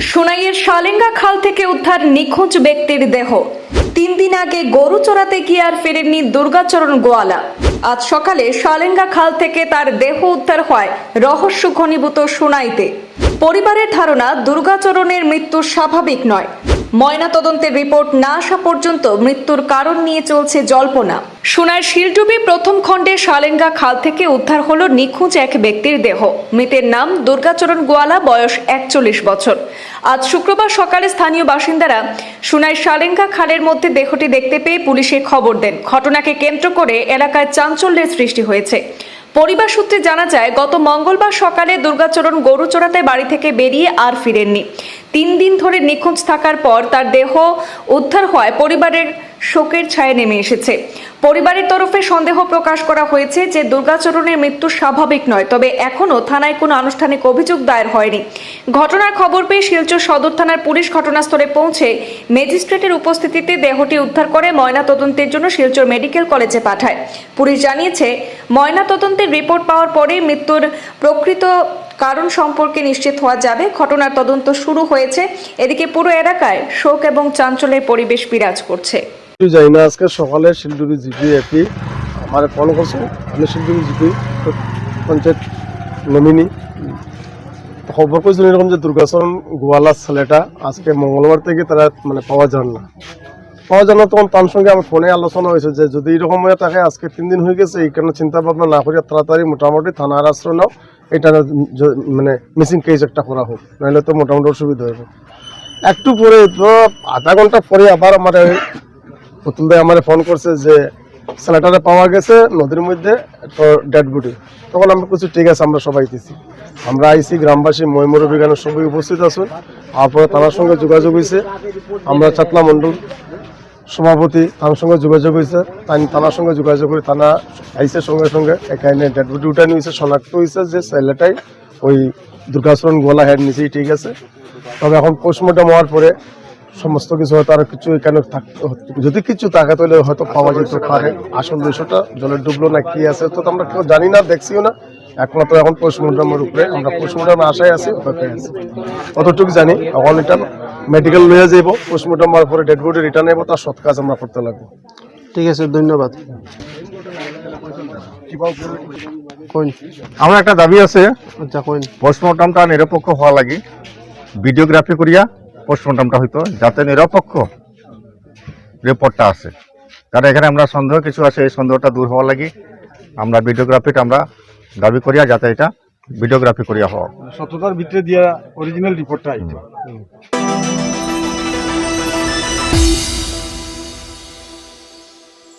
সোনাইয়ের শালেঙ্গা খাল থেকে উদ্ধার নিখোঁজ ব্যক্তির দেহ। তিন দিন আগে গরু চড়াতে গিয়ে আর ফেরেননি দুর্গাচরণ গোয়ালা। আজ সকালে শালেঙ্গা খাল থেকে তার দেহ উদ্ধার হয় রহস্য ঘনীভূত সোনাইতে। পরিবারের ধারণা, দুর্গাচরণের মৃত্যু স্বাভাবিক নয়। ময়না তদন্তের রিপোর্ট না আসা পর্যন্ত মৃত্যুর কারণ নিয়ে চলছে জল্পনা। সোনার শিলডুবি প্রথম খণ্ডে শালেঙ্গা খাল থেকে উদ্ধার হল নিখোঁজ এক ব্যক্তির দেহ। মৃতের নাম দুর্গাচরণ গোয়ালা, বয়স একচল্লিশ বছর। আজ শুক্রবার সকালে স্থানীয় বাসিন্দারা সোনায় শালেঙ্গা খালের মধ্যে দেহটি দেখতে পেয়ে পুলিশে খবর দেন। ঘটনাকে কেন্দ্র করে এলাকায় চাঞ্চল্যের সৃষ্টি হয়েছে। পরিবার সূত্রে জানা যায়, গত মঙ্গলবার সকালে দুর্গাচরণ গরু চড়াতে বাড়ি থেকে বেরিয়ে আর ফিরেননি। তিন দিন ধরে নিখোঁজ থাকার পর তার দেহ উদ্ধার হওয়ায় পরিবারের শোকের ছায়া নেমে এসেছে। পরিবারের তরফে সন্দেহ প্রকাশ করা হয়েছে যে দুর্গাচরণের মৃত্যু স্বাভাবিক নয়, তবে এখনও থানায় কোনো আনুষ্ঠানিক অভিযোগ দায়ের হয়নি। ঘটনার খবর পেয়ে শিলচর সদর থানার পুলিশ ঘটনাস্থলে পৌঁছে ম্যাজিস্ট্রেটের উপস্থিতিতে দেহটি উদ্ধার করে ময়না তদন্তের জন্য শিলচর মেডিকেল কলেজে পাঠায়। পুলিশ জানিয়েছে ময়না তদন্তের রিপোর্ট পাওয়ার পরেই মৃত্যুর প্রকৃত কারণ সম্পর্কে নিশ্চিত হওয়া যাবে। ঘটনার তদন্ত শুরু হয়েছে। এদিকে পুরো এলাকায় শোক এবং চাঞ্চল্যের পরিবেশ বিরাজ করছে। যাই না, আজকে সকালে শিলডুবি জিপি একই আমার ফোন করছে, আমি শিলডুবি জিপি পঞ্চায়েত নমিনি খবর করেছিল এরকম যে দুর্গাচরণ গোয়ালার ছেলেটা আজকে মঙ্গলবার থেকে তারা মানে পাওয়া যান না। পাওয়া যান না তখন তার সঙ্গে আমার ফোনে আলোচনা হয়েছে যে যদি এরকম হয়ে থাকে, আজকে তিন দিন হয়ে গেছে, এই কারণে চিন্তা ভাবনা না করিয়া তাড়াতাড়ি মোটামুটি থানার আশ্রয় নাও। এটা মানে মিসিং কেস একটা করা হোক, নাহলে তো মোটামুটি অসুবিধা হবে একটু পরে তো আধা ঘণ্টা পরে আবার আমার পুতুল ভাই আমার ফোন করছে যে ছেলেটারে পাওয়া গেছে নদীর মধ্যে ডেড বডি তখন আমরা কিছু ঠিক আছে, আমরা সবাই দিছি আমরা আইসি গ্রামবাসী ময়মুর বিজ্ঞানের সবাই উপস্থিত আছেন তারপরে তার সঙ্গে যোগাযোগ হয়েছে। আমরা চাতলা মণ্ডল সভাপতি, তার সঙ্গে যোগাযোগ হয়েছে। তাই থানার সঙ্গে যোগাযোগ করে থানা আইসে সঙ্গে সঙ্গে। এখানে ডেড বডি উঠানো হয়েছে শনাক্ত হয়েছে যে ছেলেটাই ওই দুর্গাচরণ গোলা হেড নিচেই ঠিক আছে। তবে এখন পোস্টমর্টম হওয়ার পরে সমস্ত কিছু হয়তো আর কিছু এখানে যদি কিছু থাকে তাহলে হয়তো পাওয়া যেতে পারে। আসল বিষয়টা জলে ডুবলো না কি আছে তো আমরা কেউ জানি না দেখছিও না। একমাত্র এখন পোস্টমর্টমের উপরে আমরা পোস্টমর্টমে আশায় আছি অপেক্ষায় আছি। অতটুকু জানি এখন এটা মেডিকেল লয়ে যাইব পোস্টমর্টম হওয়ার পরে ডেড বডি রিটার্ন আইব তার সৎ কাজ আমরা করতে লাগবো। ঠিক আছে ধন্যবাদ। কইন আমার একটা দাবি আছে। আচ্ছা পোস্টমর্টমটা নিরপেক্ষ হওয়া লাগে। ভিডিওগ্রাফি করিয়া পোস্টমর্টমটা হইতো যাতে নিরপেক্ষ রিপোর্টটা আসে। কারণ এখানে আমরা সন্দেহ কিছু আছে এই সন্দেহটা দূর হওয়ার লাগি। আমরা ভিডিওগ্রাফিটা আমরা দাবি করিয়া যাতে এটা ভিডিওগ্রাফি করিয়া হওয়া। সততার ভিতরে দিয়া অরিজিনাল রিপোর্টটা আইতো।